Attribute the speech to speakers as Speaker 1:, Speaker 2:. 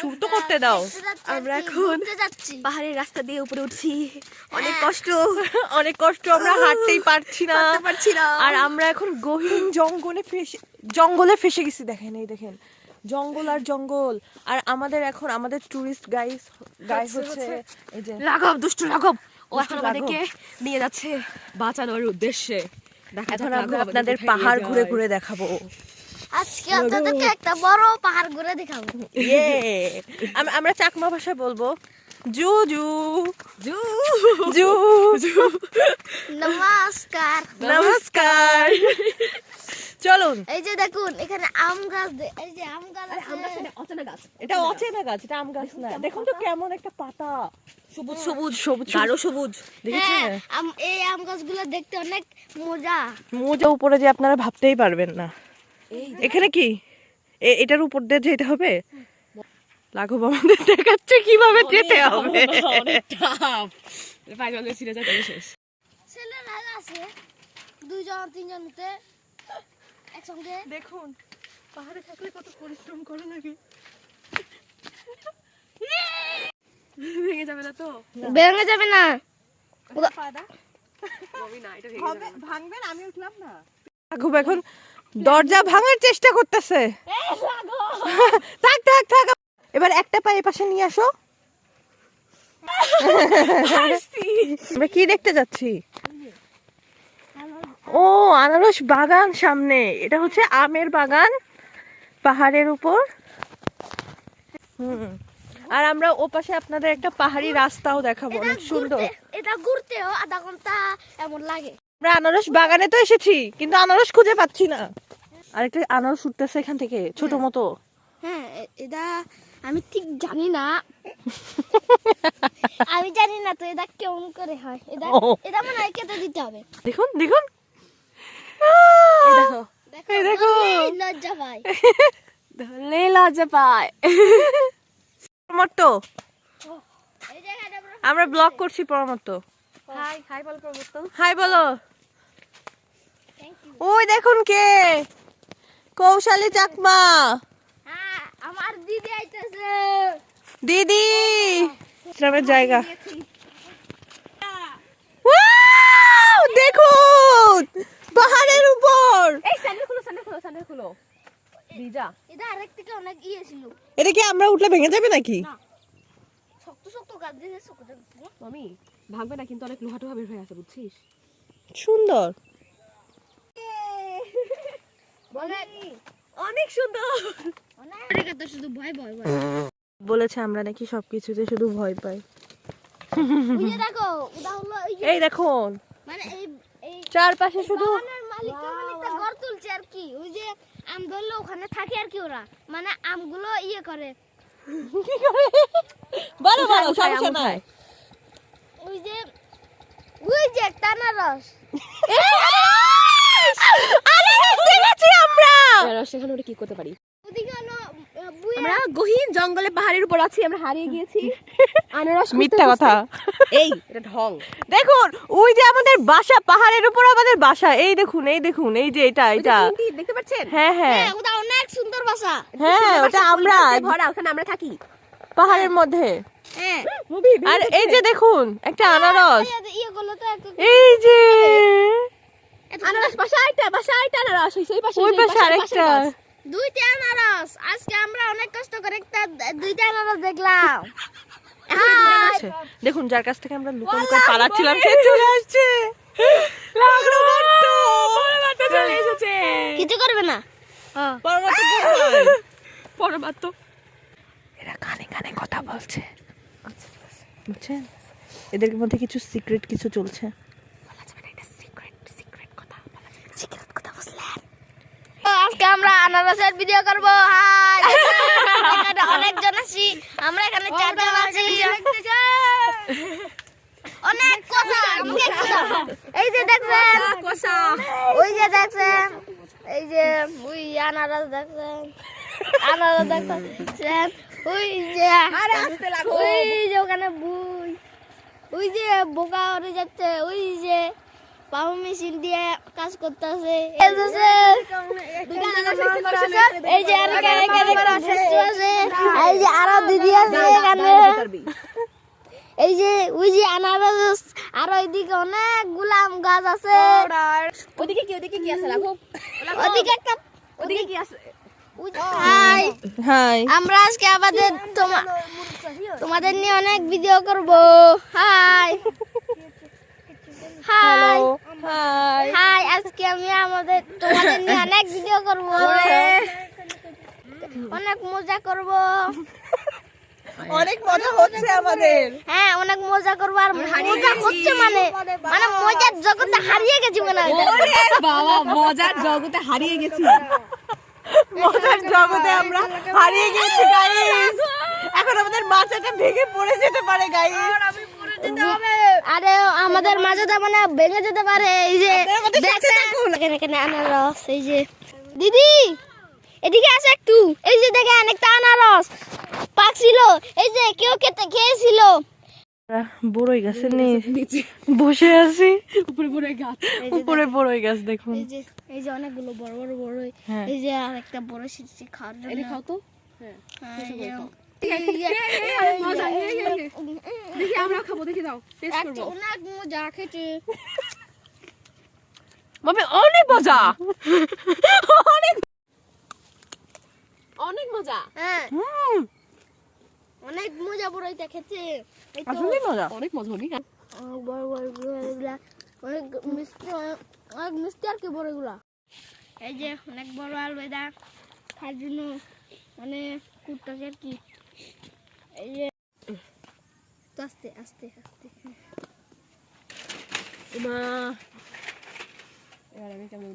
Speaker 1: শুরু করতে দাও।
Speaker 2: আমরা এখন পাহাড়ের রাস্তা দিয়ে উপরে উঠছি। অনেক কষ্ট।
Speaker 1: অনেক কষ্ট আমরা হাঁটতেই পারছি না।
Speaker 2: পারছি না।
Speaker 1: আর আমরা এখন গহীন জঙ্গলে ফেসে জঙ্গলে ফেসে গেছি দেখেন এই দেখেন। জঙ্গল আর জঙ্গল। আর আমাদের এখন আমাদের টুরিস্ট গাইস গাই হচ্ছে এই যে
Speaker 2: রাঘব দুষ্টু রাঘব। ও এখন আমাদেরকে নিয়ে যাচ্ছে। বাঁচানোর উদ্দেশ্যে। দেখা
Speaker 1: এখন আমরা আপনাদের পাহাড় ঘুরে ঘুরে দেখাবো।
Speaker 3: আজকে আপনাদেরকে একটা বড় পাহাড় ঘুরে দেখাবো।
Speaker 1: ইয়ে। আম- আমরা চাকমা ভাষা বলব জু জু।
Speaker 2: জু।
Speaker 1: জু।
Speaker 3: নমস্কার।
Speaker 1: নমস্কার। চলুন।
Speaker 3: এই যে দেখুন এখানে আম গাছ এই যে আম গাছ আছে।
Speaker 2: আমরা সেটা অচেনা গাছ।
Speaker 1: এটা অচেনা গাছ। এটা আম গাছ না। দেখুন তো কেমন একটা পাতা।
Speaker 2: সবুজ সবুজ
Speaker 1: সবুজ।
Speaker 2: গাঢ় সবুজ।
Speaker 1: দেখেছেন?
Speaker 3: হ্যাঁ আম- এই আম গাছগুলো দেখতে অনেক মজা।
Speaker 1: মজা উপরে যে আপনারা ভাবতেই পারবেন না। এখানে কি? এটার উপর দিয়ে যেতে হবে? লাঘব আমাদের দেখাচ্ছে কীভাবে যেতে হবে।
Speaker 3: দুইজন তিনজন একসঙ্গে।
Speaker 1: দেখুন পাহাড়ে থাকলে কত পরিশ্রম করে লাগে
Speaker 2: ভেঙে যাবে না তো?
Speaker 3: বেরোনো যাবে না।
Speaker 2: এটা ভেঙে
Speaker 1: ভাঙবেন আমি উঠলাম না। এখন দরজা ভাঙার চেষ্টা করতেছে। থাক থাক থাক। এবার একটা পায়ে পাশে নিয়ে আসো। আমরা কি দেখতে যাচ্ছি? ও আনারস বাগান সামনে। এটা হচ্ছে আমের বাগান পাহাড়ের উপর। হুম। আর আমরা ও পাশে আপনাদের একটা পাহাড়ি রাস্তাও দেখাবো অনেক সুন্দর।
Speaker 3: এটা ঘুরতেও আধা ঘণ্টা এমন লাগে।
Speaker 1: আমরা আনারস বাগানে তো এসেছি কিন্তু আনারস খুঁজে পাচ্ছি না। আরেকটা আনারস উঠতেছে এখান থেকে ছোট মতো।
Speaker 3: হ্যাঁ এটা আমি ঠিক জানি না। আমি জানি না তো এটা কেমন করে হয়। এটা এটা মনে হয় কেটে দিতে হবে।
Speaker 1: দেখুন দেখুন।
Speaker 2: দেখো।
Speaker 3: দেখো।
Speaker 1: এই দেখো।
Speaker 3: বললেই লজ্জা পায়।
Speaker 2: ধরলে লজ্জা পায়।
Speaker 1: পরমত্ত
Speaker 3: আমরা
Speaker 1: আমরা ব্লগ করছি পরমত্ত
Speaker 2: হাই হাই বল
Speaker 1: হাই বলো। ওই দেখুন কে। কৌশালী চাকমা।
Speaker 3: হ্যাঁ আমার দিদি আইতেছে।
Speaker 1: দিদি। বিশ্রামের জায়গা! দেখুন পাহাড়ের উপর।
Speaker 2: এই স্যান্ডেল খুলো স্যান্ডেল খুলো স্যান্ডেল খুলো। ভিজা।
Speaker 3: এটা আরেক থেকে অনেক ইয়ে ছিল।
Speaker 1: এটা কি আমরা উঠলে ভেঙে যাবে নাকি?
Speaker 3: শক্ত শক্ত গাছ দিয়ে শক্ত
Speaker 2: মামি ভাঙবে না কিন্তু অনেক লোহা টোহা বের হয়ে আছে বুঝছিস?
Speaker 1: সুন্দর।
Speaker 3: অনেক।
Speaker 2: অনেক সুন্দর।
Speaker 3: তো শুধু ভয় ভয় ভয়।
Speaker 1: বলেছে আমরা নাকি সবকিছুতে শুধু ভয় পাই।
Speaker 3: ওই দেখো এই
Speaker 1: দেখুন।
Speaker 3: মানে এই
Speaker 1: চারপাশে শুধু
Speaker 3: একটা ঘর তুলছে আর কি। ওই যে আম ধরলে ওখানে থাকে আর কি ওরা। মানে আমগুলো ইয়ে করে।
Speaker 1: বলো বলো সমস্যা নাই।
Speaker 3: ওই যে ওই যে
Speaker 1: আরে আমরা!
Speaker 2: সেখানে ওটা কি করতে পারি?
Speaker 3: ওদিকে হলো আহ, বুয়া
Speaker 2: আমরা গহীন জঙ্গলে পাহাড়ের উপর আছি আমরা হারিয়ে গিয়েছি। আনারস
Speaker 1: মিথ্যা কথা।
Speaker 2: এই এটা ঢং।
Speaker 1: দেখুন ওই যে আমাদের বাসা পাহাড়ের উপর আমাদের বাসা। এই দেখুন এই দেখুন এই যে এটা
Speaker 2: দেখতে পাচ্ছেন?
Speaker 1: হ্যাঁ হ্যাঁ।
Speaker 3: হ্যাঁ ওটা অনেক সুন্দর বাসা।
Speaker 1: হ্যাঁ ওটা আমরা।
Speaker 2: ভরা ওখানে আমরা থাকি।
Speaker 1: পাহাড়ের মধ্যে।
Speaker 3: হ্যাঁ।
Speaker 1: আর এই যে দেখুন একটা আনারস।
Speaker 3: এই যে।
Speaker 2: আনারস পাশে আইটা পাশে আইটা আনারস পাশে
Speaker 1: ওই পাশে আরেকটা।
Speaker 3: দুইটা আনারস। আজকে আমরা অনেক কষ্ট করে একটা দুইটা আনারস দেখলাম।
Speaker 1: দেখুন যার কাছ থেকে আমরা লুকো লুকো পালাচ্ছিলাম সে চলে আসছে।
Speaker 2: চলে এসেছে।
Speaker 3: কিছু করবে না?
Speaker 2: পরমাত্ম
Speaker 1: এরা কানে কানে কথা বলছে। বুঝছেন? এদের মধ্যে কিছু সিক্রেট কিছু চলছে।
Speaker 3: আজকে আমরা আনারসের ভিডিও করব। হাই। এখানে অনেকজন আছি। আমরা এখানে চারজন আছি। অনেক কথা। এই যে দেখছেন ওই যে দেখছেন এই যে ওই আনারস দেখছেন আনারস দেখছেন ওই যে
Speaker 2: আরে আসতে লাগো
Speaker 3: ওই যে ওখানে বুই ওই যে বোকা ওরে যাচ্ছে ওই যে পাওয়ার মেশিন দিয়ে কাজ করতেছে। এই যে আর এখানে এখানে আছে। এই যে আরও দিদি আছে এখানে। এই যে ওই যে আনারস আর ওইদিকে অনেক গুলাম গাছ আছে।
Speaker 2: ওদিকে কি ওদিকে কি আছে
Speaker 3: ওদিকে একটা
Speaker 2: ওদিকে কি আছে?
Speaker 3: হাই।
Speaker 1: হাই।
Speaker 3: আমরা আজকে আমাদের তোমা- তোমাদের নিয়ে অনেক ভিডিও করব। হাই। হাই
Speaker 1: হাই
Speaker 3: হাই আজকে আমি আমাদের তোমাদের নিয়ে অনেক ভিডিও করব। অনেক মজা করব।
Speaker 1: অনেক মজা হচ্ছে আমাদের।
Speaker 3: হ্যাঁ অনেক মজা করব আর মজা হচ্ছে মানে। মানে মজার জগতে হারিয়ে গেছি মনে হয়
Speaker 2: বাবা মজার জগতে হারিয়ে গেছি।
Speaker 1: মজার জগতে আমরা হারিয়ে গেছি গাইস এখন আমাদের মাথাটা ভেঙে পড়ে যেতে পারে গাইস
Speaker 3: আরে আমাদের মাঝেটা মানে ভেঙে যেতে পারে। এই যে আনারস এই যে। দিদি এদিকে আসে একটু। এই যে দেখেন একটা আনারস। পাকছিল। এই যে কেউ খেতে খেয়েছিল।
Speaker 1: বড়ই গাছের নিচে। বসে আছি।
Speaker 2: উপরে গাছ।
Speaker 1: উপরে বড়ই গাছ দেখুন।
Speaker 3: এই যে এই যে অনেকগুলো বড় বড় বড়ই
Speaker 1: হ্যাঁ।
Speaker 3: এই যে আর একটা বড় শিশি খাওয়ার জন্য।
Speaker 2: খাও তো।
Speaker 3: হ্যাঁ, এই যে-
Speaker 2: মজা দেখি আমরা খাব দেখি দাও টেস্ট করব
Speaker 3: অনেক মজা খেতে
Speaker 1: মামি অনেক মজা অনেক
Speaker 2: অনেক মজা
Speaker 3: হ্যাঁ অনেক মজা বড়ইটা খেতে এই
Speaker 1: আসলে মজা
Speaker 2: অনেক মজা অনেক
Speaker 3: অনেক বড় বড় মিষ্টি অনেক- অনেক মিষ্টি আর কি বড়গুলা এই যে অনেক বড় আলু এটা খাওয়ার জন্য মানে কুটটাকে আর কি আস্তে আস্তে আস্তে
Speaker 2: মা এবার আমি কেমন